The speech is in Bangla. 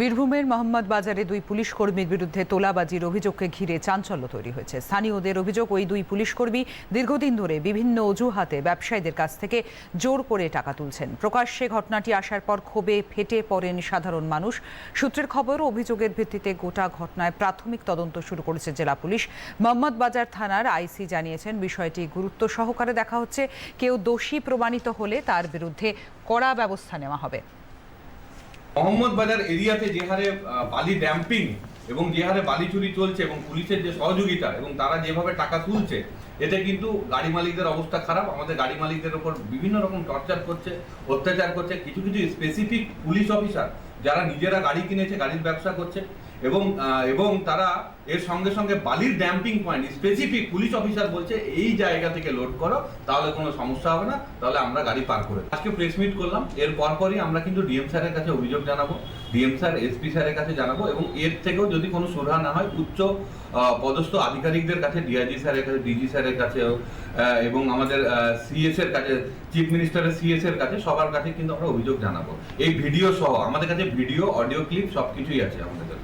বীরভূমের মোহাম্মদ বাজারে দুই পুলিশ কর্মীর বিরুদ্ধে তোলাবাজির অভিযোগকে ঘিরে চাঞ্চল্য তৈরি হয়েছে। স্থানীয়দের অভিযোগ, ওই দুই পুলিশ কর্মী দীর্ঘদিন ধরে বিভিন্ন অজুহাতে ব্যবসায়ীদের কাছ থেকে জোর করে টাকা তুলছেন। প্রকাশ্যে ঘটনাটি আসার পর ক্ষোভে ফেটে পড়েন সাধারণ মানুষ। সূত্রের খবর, অভিযোগের ভিত্তিতে গোটা ঘটনায় প্রাথমিক তদন্ত শুরু করেছে জেলা পুলিশ। মোহাম্মদ বাজার থানার আইসি জানিয়েছেন, বিষয়টি গুরুত্ব সহকারে দেখা হচ্ছে। কেউ দোষী প্রমাণিত হলে তার বিরুদ্ধে কড়া ব্যবস্থা নেওয়া হবে। মোহাম্মদ বাজার এরিয়াতে যে হারে বালি ড্যাম্পিং এবং যে হারে বালি চুরি চলছে এবং পুলিশের যে সহযোগিতা এবং তারা যেভাবে টাকা তুলছে, এতে কিন্তু গাড়ি মালিকদের অবস্থা খারাপ। আমাদের গাড়ি মালিকদের উপর বিভিন্ন রকম টর্চার করছে, অত্যাচার করছে। কিছু কিছু স্পেসিফিক পুলিশ অফিসার যারা নিজেরা গাড়ি কিনেছে গাড়ির ব্যবসা করছে এবং এবং তারা এর সঙ্গে সঙ্গে বালির dumping point specific police officer বলছে এই জায়গা থেকে লোড করো তাহলে কোনো সমস্যা হবে না তাহলে আমরা গাড়ি পার করে আজকে প্রেস মিট করলাম এর পরপরই আমরা কিন্তু ডিএম স্যারের কাছে অভিযোগ জানাব ডিএম স্যার এসপি স্যারের কাছে জানাব এবং এর থেকেও যদি কোনো সুরাহা না হয় উচ্চ পদস্থ আধিকারিকদের কাছে ডিআইজি স্যারের কাছে ডিজি স্যারের আহ, এবং আমাদের সিএস এর কাছে চিফ মিনিস্টারের সিএস এর কাছে সবার কাছে কিন্তু আমরা অভিযোগ জানাব। এই ভিডিও সহ আমাদের কাছে ভিডিও অডিও ক্লিপ সবকিছুই আছে আমাদের